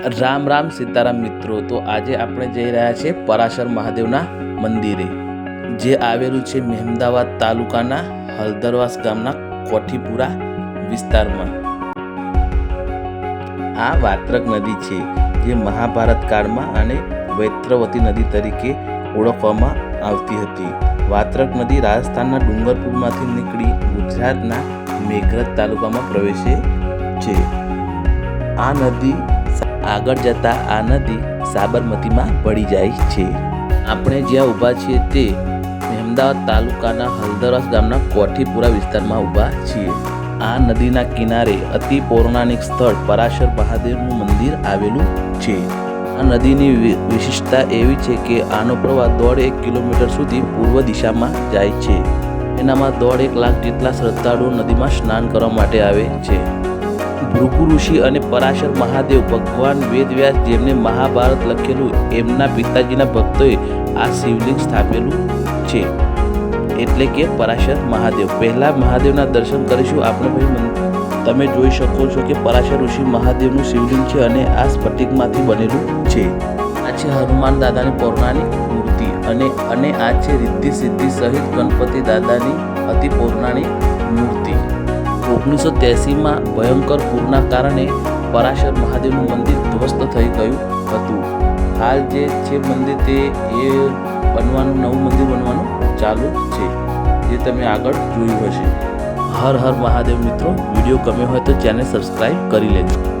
રામ રામ સીતારામ મિત્રો. તો આજે આપણે જઈ રહ્યા છીએ પરાશર મહાદેવના મંદિરે, જે આવેલું છે મહેમદાવાદ તાલુકાના હળદરવાસ ગામના કોઠીપુરા વિસ્તારમાં. આ વાત્રક નદી છે, જે મહાભારત કાળમાં અને વૈત્રવતી નદી તરીકે ઓળખવામાં આવતી હતી. વાત્રક નદી રાજસ્થાનના ડુંગરપુરમાંથી નીકળી ગુજરાતના મેઘરજ તાલુકામાં પ્રવેશે છે. આ નદી આગળ જતા આ નદી સાબરમતીમાં પડી જાય છે. આપણે જ્યાં ઊભા છીએ તે અમદાવાદ તાલુકાના હલદરસ ગામના કોઠીપુરા વિસ્તારમાં ઊભા છીએ. આ નદીના કિનારે અતિ પૌરાણિક સ્થળ પરાશર મહાદેવનું મંદિર આવેલું છે. આ નદીની વિશિષ્ટતા એવી છે કે આનો પ્રવાહ દોઢ એક કિલોમીટર સુધી પૂર્વ દિશામાં જાય છે. એનામાં દોઢ એક લાખ જેટલા શ્રદ્ધાળુઓ નદીમાં સ્નાન કરવા માટે આવે છે. ભૃગુ ઋષિ અને પરાશર મહાદેવ ભગવાન વેદવ્યાસ જેમને મહાભારત લખેલું એમના પિતાજીના ભક્તોએ આ શિવલિંગ સ્થાપેલું છે. એટલે કે પરાશર મહાદેવ. પહેલા મહાદેવના દર્શન કરીશું આપણે ભાઈ તમે જોઈ શકો છો કે પરાશર ઋષિ મહાદેવનું શિવલિંગ છે અને આ સ્ફટિકમાંથી બનેલું છે. આ છે હનુમાન દાદાની પૌરાણિક મૂર્તિ અને અને આ છે રિદ્ધિ સિદ્ધિ સહિત ગણપતિ દાદાની અતિ પૌરાણિક મૂર્તિ. ઓગણીસો ત્યાસીમાં ભયંકર પૂરના કારણે પરાશર મહાદેવનું મંદિર ધ્વસ્ત થઈ ગયું હતું. હાલ જે છે મંદિર તે એ બનવાનું, નવું મંદિર બનવાનું ચાલુ છે, જે તમે આગળ જોયું હશે. હર હર મહાદેવ મિત્રો, વીડિયો ગમ્યો હોય તો ચેનલ સબસ્ક્રાઈબ કરી લેજો.